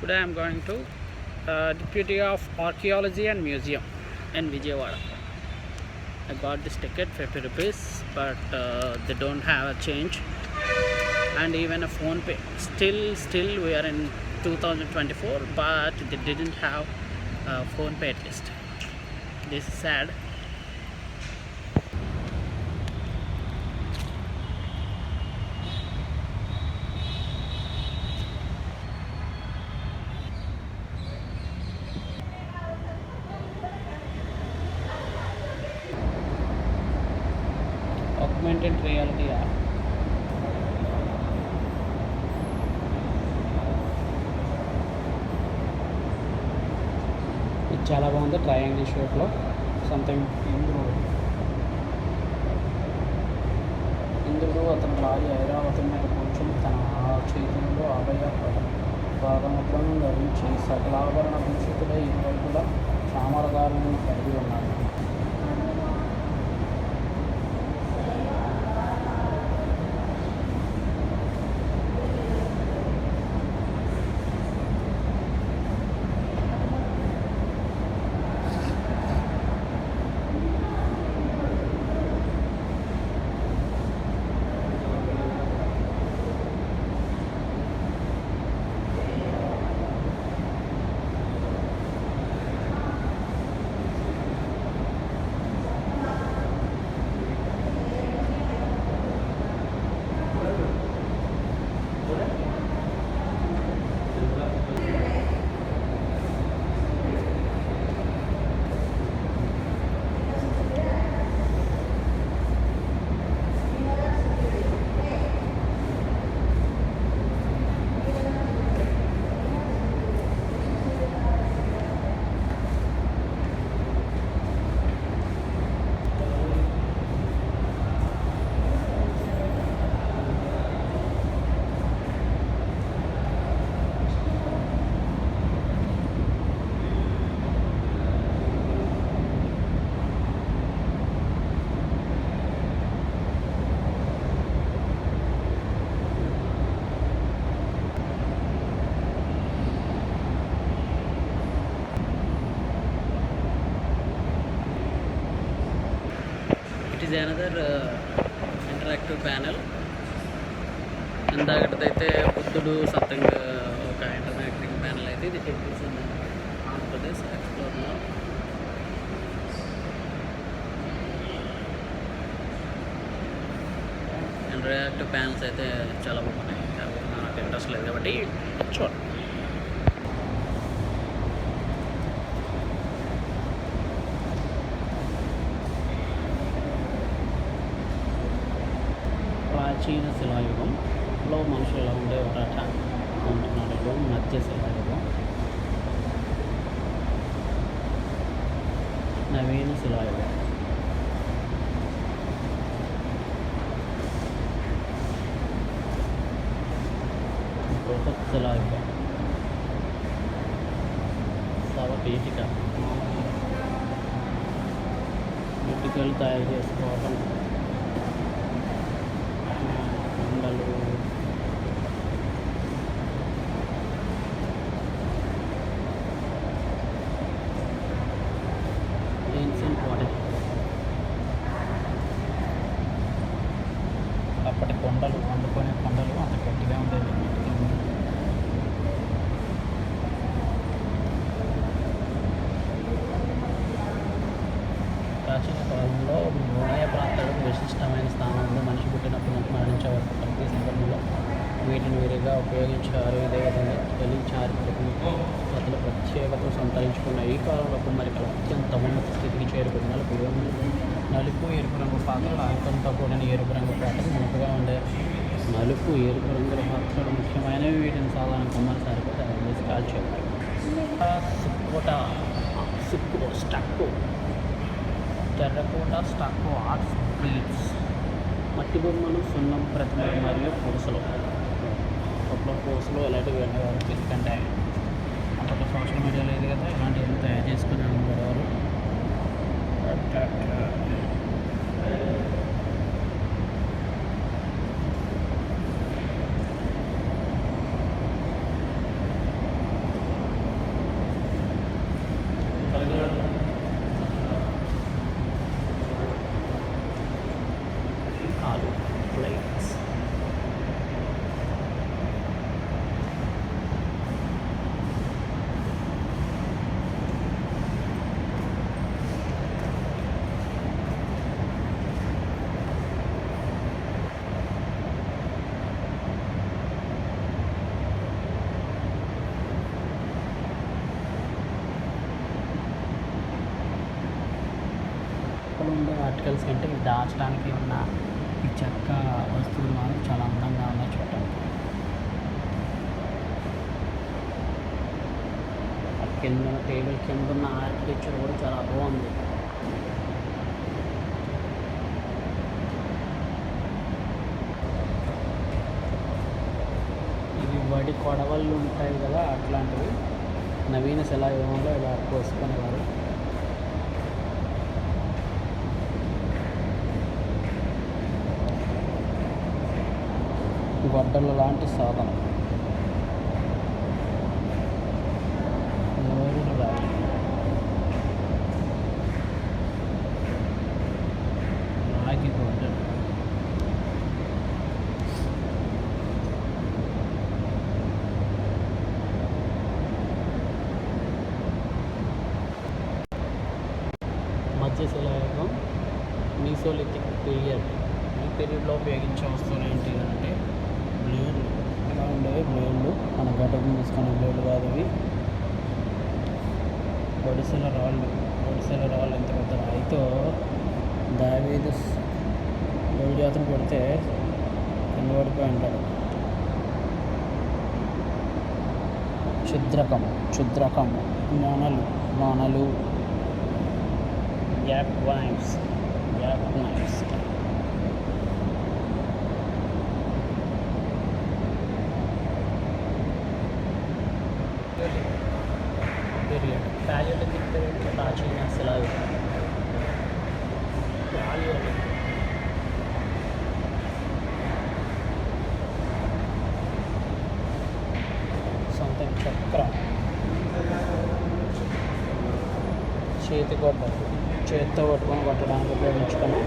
Today I'm going to uh, Deputy of Archaeology and Museum in Vijayawada. I got this ticket 50 rupees, but uh, they don't have a change and even a phone pay. Still, still we are in 2024, but they didn't have a phone pay least. This is sad. Augmented reality app. ఇది చాలా బాగుంది triangle షేప్లో something ఇంద్రుడు ఇంద్రుడు అతని భార్య ఐరావతి మీద కూర్చొని తన ఆ చేతుల్లో అభయ పాదముద్రను ధరించి సకలాభరణ భూషితులై ఇరువైపులా చామరదారులను కలిగి ఉన్నాడు. It is another interactive panel ఇందాకటిదైతే బుద్ధుడు సంథింగ్ ఒక ఇంటరాక్టివ్ ప్యానెల్ అయితే ఇది టెంపుల్స్ ఆంధ్రప్రదేశ్ ఎక్స్ప్లోర్లో. ఇంటరాక్టివ్ ప్యానల్స్ అయితే చాలా బాగున్నాయి. నాకు ఇంట్రెస్ట్ లేదు కాబట్టి చూడండి നവീന സിലോയ പ്രൊഫത്ത് സിലോയ സവ പീഠിക വീട്ടുകൾ തയ്യാർ ചെയ്ത టెర్రకోట స్టక్కు ఆర్ట్స్ బ్రీడ్స్ మట్టి బొమ్మలు సున్నం ప్రతిమలు మరియు పూసలు. అప్పట్లో పూసలు ఇలాంటివి ఉండేవారు ఎందుకంటే అప్పట్లో సోషల్ మీడియా లేదు కదా ఇలాంటివి తయారు చేసుకుని ఉండేవారు. ఆర్టికల్స్ కంటే ఇవి దాచడానికి ఉన్న ఈ చెక్క వస్తువులు మాత్రం చాలా అందంగా ఉన్నాయి చూడటానికి. కింద టేబుల్ కింద ఉన్న ఆర్కిటెక్చర్ కూడా చాలా బాగుంది. ఇవి వడి కొడవళ్ళు ఉంటాయి కదా అట్లాంటివి. నవీన శిలాయుగంలో ఇలా కోసుకునేవారు. గొడ్డల లాంటి సాధనం. రాగి గొడ్డలు. మధ్యశిలాయుగం మీసోలిథిక్ పీరియడ్. ఈ పీరియడ్లో ఉపయోగించే వస్తువులు ఏంటి అంటే బ్లేడ్లు ఇలా ఉండేవి? బ్లేడ్లు. మన గడ్డకు తీసుకునే బ్లేడ్లు కాదు ఇవి ఒడిసెల రాళ్ళు. ఒడిసెల రాళ్ళు ఎంత పెద్ద రాయితో దావీదు దేవుడి జాతను కొడితే కింద పడిపోయి ఉంటాడు క్షుద్రకం క్షుద్రకం మొనలు మొనలు యాప్ వైన్స్ యాప్ నైఫ్స్ పీరియడ్ ప్యాలియోలిథిక్ పీరియడ్ ప్రాచీన శిలాయుగం ప్యాలియోలిథిక్ సంథింగ్ చక్రం చేతి గొడ్డలు చేతితో పట్టుకొని కొట్టడానికి ఉపయోగించుకునే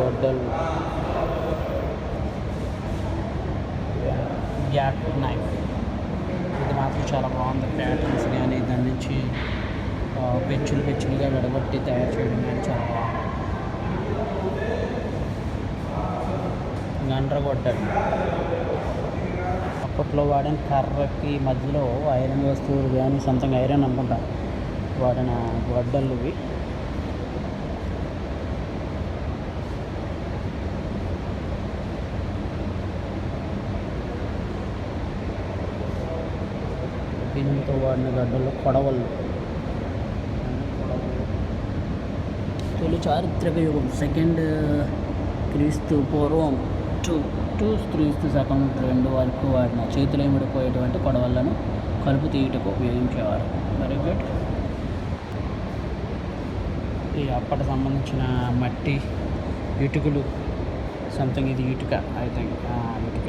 గొడ్డలు. గ్యాప్ నైఫ్. ఇది మాత్రం చాలా బాగుంది. ప్యాటర్న్స్ కానీ దాని నుంచి పెచ్చులు పెచ్చులుగా విడగొట్టి తయారు చేయడం కానీ చాలా బాగుంది. గండ్రగొడ్డలు అప్పట్లో వాడిన కర్రకి మధ్యలో ఐరన్ వస్తువులు కానీ సొంతంగా ఐరన్ అనుకుంటా. వాడిన గొడ్డలు ఇవి వాడిన గడ్డలు కొడవళ్ళు. తొలి చారిత్రక యుగం సెకండ్ క్రీస్తు పూర్వం టూ టూ క్రీస్తు శకం రెండు వరకు వాడిన చేతులు ఏమిడిపోయేటువంటి కొడవళ్ళను కలుపు తీయుటకు ఉపయోగించేవారు. వెరీ గుడ్ ఈ అప్పటి సంబంధించిన మట్టి ఇటుకలు సంథింగ్ ఇది ఇటుక ఐ థింక్ ఇటుక.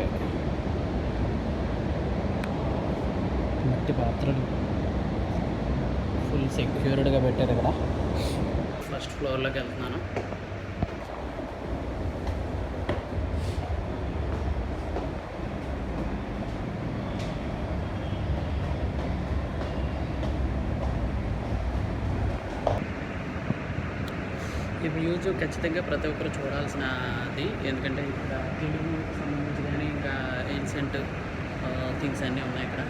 మట్టి పాత్రలు. ఫుల్ సెక్యూర్డ్గా పెట్టారు ఇక్కడ. ఫస్ట్ ఫ్లోర్లోకి వెళ్తున్నాను. ఈ ఖచ్చితంగా ప్రతి ఒక్కరు చూడాల్సినది. ఎందుకంటే ఇక్కడ తెలుగు సంబంధించి కానీ ఇంకా ఏన్షియంట్ థింగ్స్ అన్నీ ఉన్నాయి ఇక్కడ.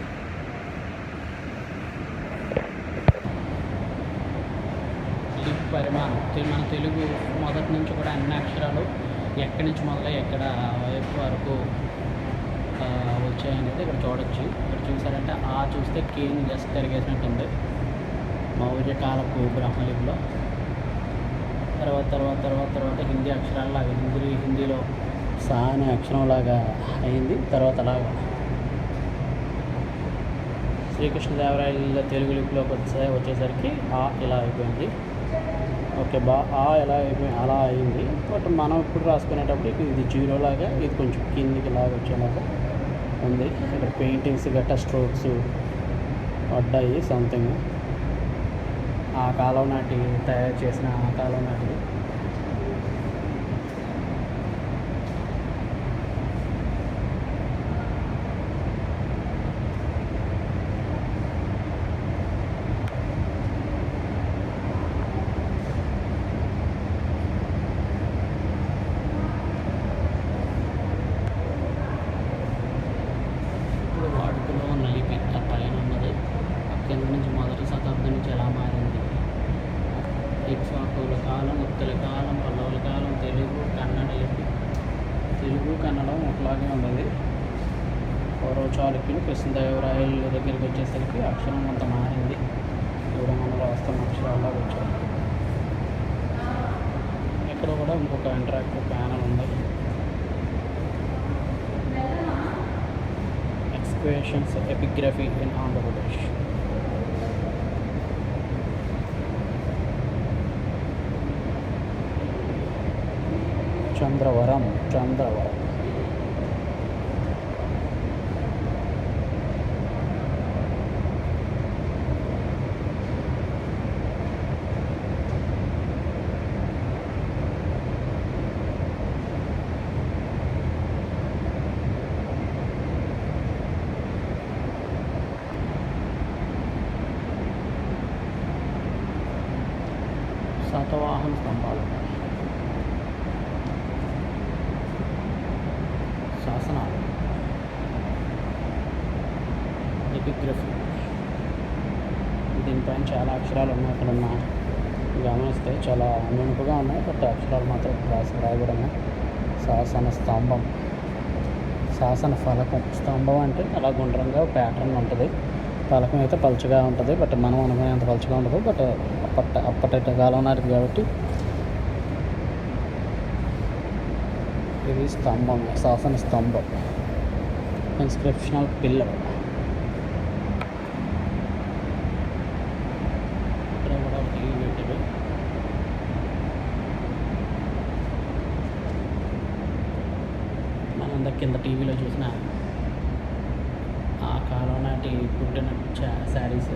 లిప్ పరిమాణం. మన తెలుగు మొదటి నుంచి కూడా అన్ని అక్షరాలు ఎక్కడి నుంచి మొదలై ఎక్కడ వైపు వరకు వచ్చాయనేది ఇక్కడ చూడొచ్చు. ఇక్కడ చూసారంటే ఆ చూస్తే కేని జస్ట్ తిరిగేసినట్టుంది. మౌర్య కాలపు బ్రహ్మలిపిలో. తర్వాత తర్వాత తర్వాత తర్వాత హిందీ అక్షరాలలాగా హిందీ హిందీలో సా అనే అక్షరంలాగా అయింది. తర్వాత అలాగా శ్రీకృష్ణదేవరాయల తెలుగు లిపిలోకి వచ్చే వచ్చేసరికి ఆ ఇలా అయిపోయింది. ఓకే బా ఆ ఎలా అయిపోయి అలా అయింది. బట్ మనం ఇప్పుడు రాసుకునేటప్పుడు ఇది జీరో లాగా ఇది కొంచెం కిందికి లాగా వచ్చేలాగా ఉంది. ఇక్కడ పెయింటింగ్స్ గట్టా స్ట్రోక్స్ పడ్డాయి సంథింగ్. ఆ కాలం నాటి తయారు చేసిన ఆ కాలం నాటిది ఇప్పుడు వాడుకలో ఉన్న లిపి ఆ పైన ఉన్నది ఆ కింద నుంచి మొదటి శతాబ్దం నుంచి ఎలా మారింది ఇక్ష్వాకుల కాలం ఉత్తల కాలం పల్లవుల కాలం తెలుగు కన్నడ లిపి తెలుగు కన్నడం ఒకలాగే ఉండేది పూర్వ చాళుక్యులు కృష్ణదేవరాయల దగ్గరికి వచ్చేసరికి అక్షరం అంత మారింది. ఇప్పుడు మనం రాస్తున్న అక్షరాల్లో వచ్చారు ఇక్కడ కూడా ఇంకొక ఇంటరాక్టివ్ ప్యానల్ ఉంది. Excavations epigraphy in Andhra Pradesh. Chandravaram Chandravaram Satavahana స్తంభాలు శాసనాలు ఎపిగ్రఫీ దీనిపైన చాలా అక్షరాలు ఉన్నాయి అక్కడ ఉన్న గమనిస్తే చాలా ఉన్నాయి బట్ అక్షరాలు మాత్రం రాసి రాయబడిన శాసన స్తంభం. శాసన ఫలకం. స్తంభం అంటే అలా గుండ్రంగా ప్యాటర్న్ ఉంటుంది. ఫలకం అయితే పలుచగా ఉంటుంది బట్ మనం అనుకునేంత పలుచగా ఉండదు బట్ అప్పట అప్పటి కాలం నాటిది కాబట్టి ఇది స్తంభం శాసన స్తంభం. ఇన్స్క్రిప్షనల్ పిల్లర్ ఇక్కడ కూడా టీవీ పెట్టారు మనందరి కింద టీవీలో చూసిన ఆ కాలం నాటి కుట్టిన శారీస్.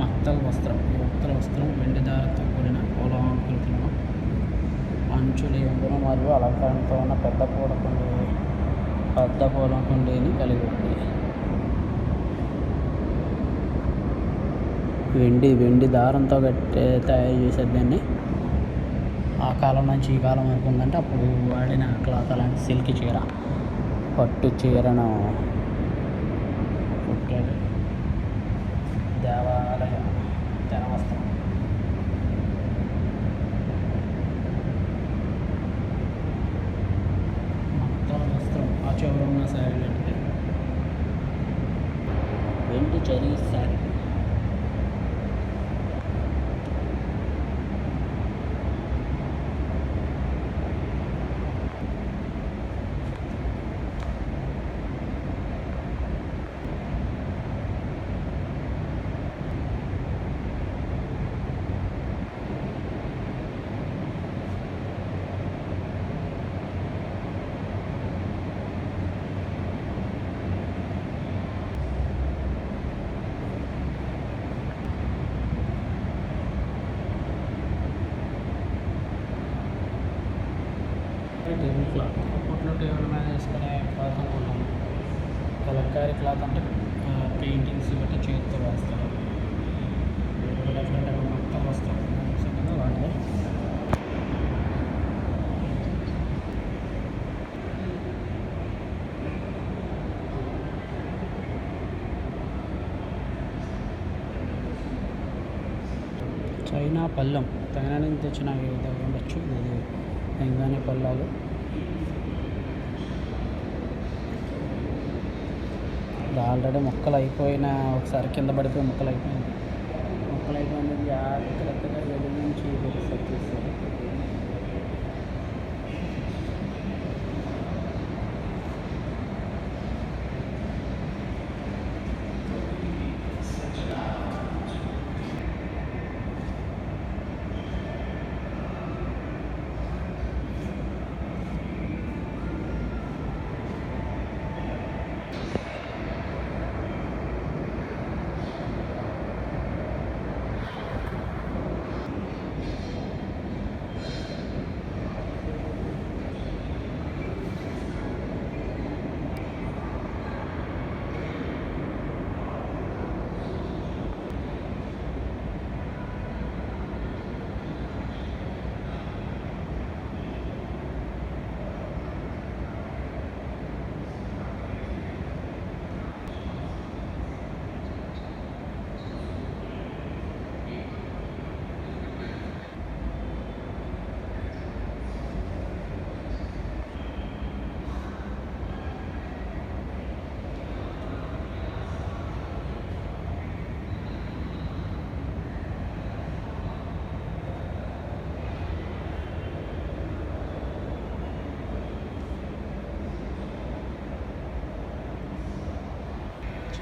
మత్తల వస్త్రం ఈ మక్తల వస్త్రం వెండి దారంతో కూడిన పోలాకృతిలో అంచులు ఎంగున మరియు అలంకరణతో ఉన్న పెద్ద పూల కుండీ పెద్ద పూల కుండీని కలిగి ఉంది. వెండి వెండి దారంతో కట్టే తయారు చేసేదాన్ని ఆ కాలం నుంచి ఈ కాలం వరకు ఉందంటే అప్పుడు వాడిన క్లాత్ అలాంటి సిల్క్ చీర పట్టు చీరను కుట్టాడు దేవాలయ తెరవస్త్రం మొత్తం వస్త్రం ఆ చివర ఉన్న శారీ అంటే వెండి చదివి శారీ టేబుల్ క్లాత్ అప్పట్లో టేబుల్ మీద వేసుకునే క్లాత్ అనుకుంటాను కలంకారీ క్లాత్ అంటే పెయింటింగ్స్ బట్టి చేతితో వేస్తాను డెఫినెట్గా మొత్తం వస్తాం కదా చైనా పళ్ళం. చైనా నుంచి తెచ్చిన ఏదో ఉండొచ్చు. ఇది బెంగానీ పళ్ళాలు ఇది ఆల్రెడీ మొక్కలు అయిపోయిన ఒకసారి కింద పడిపోయి మొక్కలు అయిపోయింది మొక్కలు అయిపోయింది జాగ్రత్తగా వెలిగించి సెట్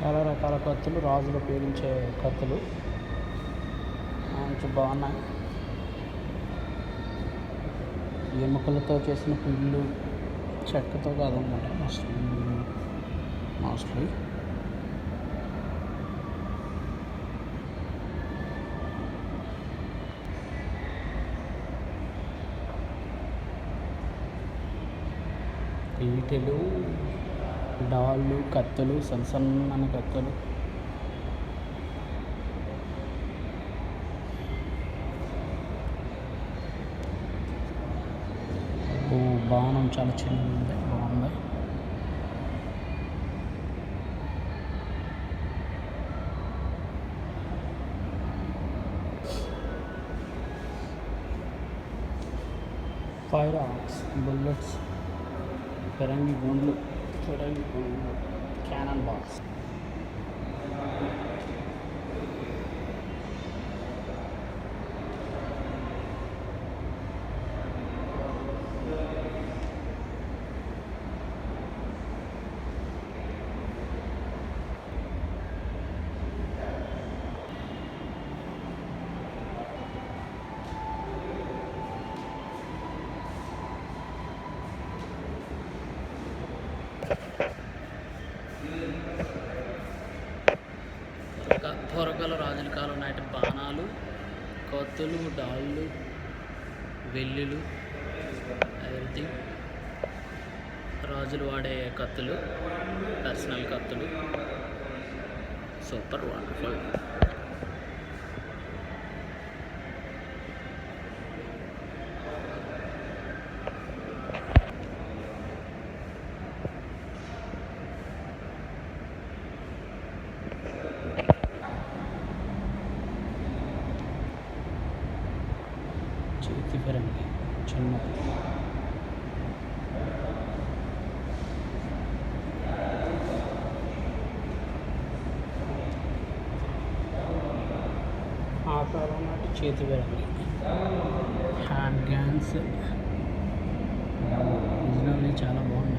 చాలా రకాల కత్తులు రాజులు ఉపయోగించే కత్తులు. మంచి బాగున్నాయి ఎముకలతో చేసిన పిల్లు చెక్కతో కాదనమాట మోస్ట్లీ. మోస్ట్లీ. ఈటెలు డాళ్ళు కత్తులు సన్న సన్నని కత్తులు. ఓ బాణం చాలా చిన్నది బాగుంది? ఫైర్ ఆర్క్స్ బుల్లెట్స్ ఫిరంగి గుండ్లు ఫిరంగి గుండ్లు క్యానన్ బాక్స్ త్వరగల రాజుల కాలం నాటి బాణాలు కత్తులు డాళ్ళు వెల్లులు ఎవ్రీథింగ్ రాజులు వాడే కత్తులు పర్సనల్ కత్తులు. సూపర్ వండర్ఫుల్ చేతి పెరంగి చిన్నది ఆకారం నాటి చేతి పెరంగి హ్యాండ్ గ్యాన్స్ నిజంగా చాలా బాగుంది.